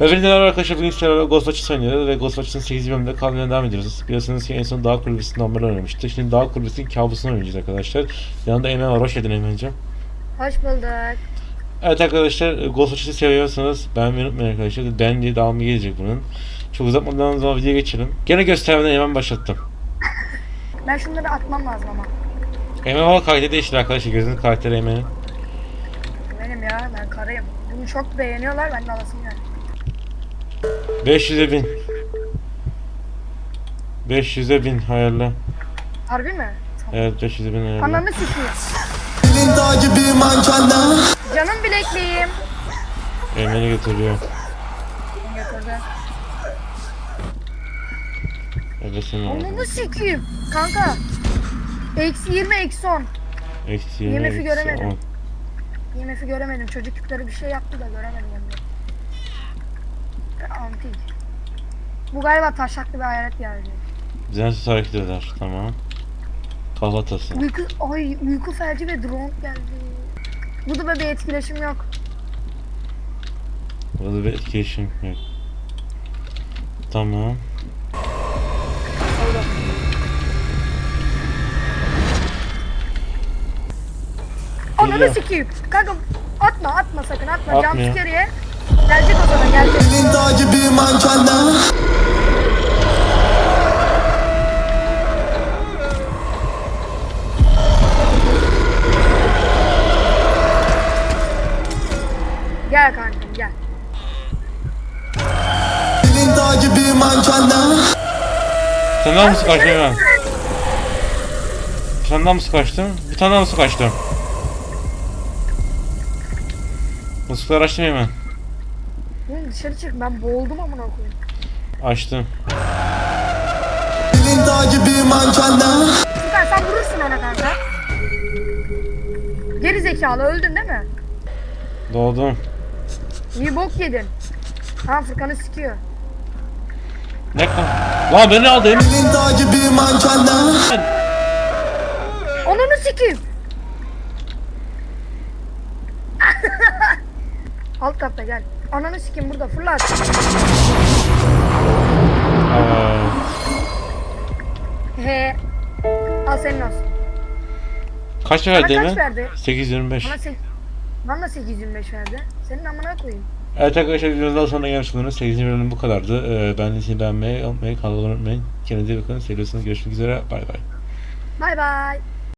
Merhaba arkadaşlar bugün sizlerle Ghost Watch oynuyoruz ve Ghost Watch'ın 8 bölümünde kalmaya devam ediyoruz. Biliyorsunuz ki en son Dağ Kulübesi'nin normal oynamıştık. Şimdi Dağ Kulübesi'nin kabusunu oynayacağız arkadaşlar. Yanında Eymen var. Hoş geldin Eymen'cim. Hoş bulduk. Evet arkadaşlar Ghost Watch'ı seviyorsanız beğenmeyi unutmayın arkadaşlar. Ben diye devamı gelecek bunun. Çok uzatmadan zaman videoya geçelim. Gene göstermeden Eymen başlattım. Ben şunları atmam lazım ama. Eymen valla karakteri değiştir arkadaşlar. Gözünün karakteri Eymen'in. Benim ya ben karayım. Bunu çok beğeniyorlar ben de alasım yani. 500'e bin. 500'e bin hayırlı. Harbi mi? Evet 500'e bin hayırlı. Ananı sikeyim. Elin dağ gibi mankenler Canım bilekliğim. Eymen'i götürüyor. Götürdü. Evet senin oldu. Ananı sikeyim. Kanka. Eksi 20 eksi 10. Eksi IMF'i eksi göremedim. IMF'i göremedim. Çocuk yukarı bir şey yaptı da göremedim onu. Antik. Bu galiba taşaklı bir hayalet geldi. Düzensiz hareket eder. Tamam. Kafatası. Uyku, ay uyku felci ve drone geldi. Bu da bir etkileşim yok. Burada bir etkileşim yok. Tamam. Ananı Geliyor. sikeyim. Kanka atma atma sakın atma. Atmıyor. Jumpscare'ye. Gelecek o zaman gelecek. Elin dağ gibi mankenler Gel kankam gel. Elin dağ gibi mankenler Sen daha mı su kaçtın hemen? Bir tane daha mı su kaçtın? Bir tane daha mı su kaçtım? Muslukları açtım hemen. Oğlum dışarı çık ben boğuldum amına koyayım. Açtım. Elin dağ gibi mankenler Furkan sen vurursun ona kanka. Geri zekalı öldün değil mi? Doğdum. İyi bok yedin. Tamam Furkan'ı sikiyor. Ne kan? Lan beni aldı Emin. Elin dağ gibi mankenler Ananı sikeyim. Alt katta gel. Ananı sikeyim burada fırlat. Aa, He. Al senin olsun. Kaç verdi kaç Emin? verdi? 825. Bana, sek bana da 825 verdi. Senin amına koyayım. Evet arkadaşlar videomuzdan sonra gelmiş bulunuyoruz. 8. bölüm bu kadardı. Ee, ben de sizi beğenmeyi unutmayın. Kanalı unutmayın. Kendinize iyi bakın. Seviyorsanız görüşmek üzere. Bay bay. Bay bay.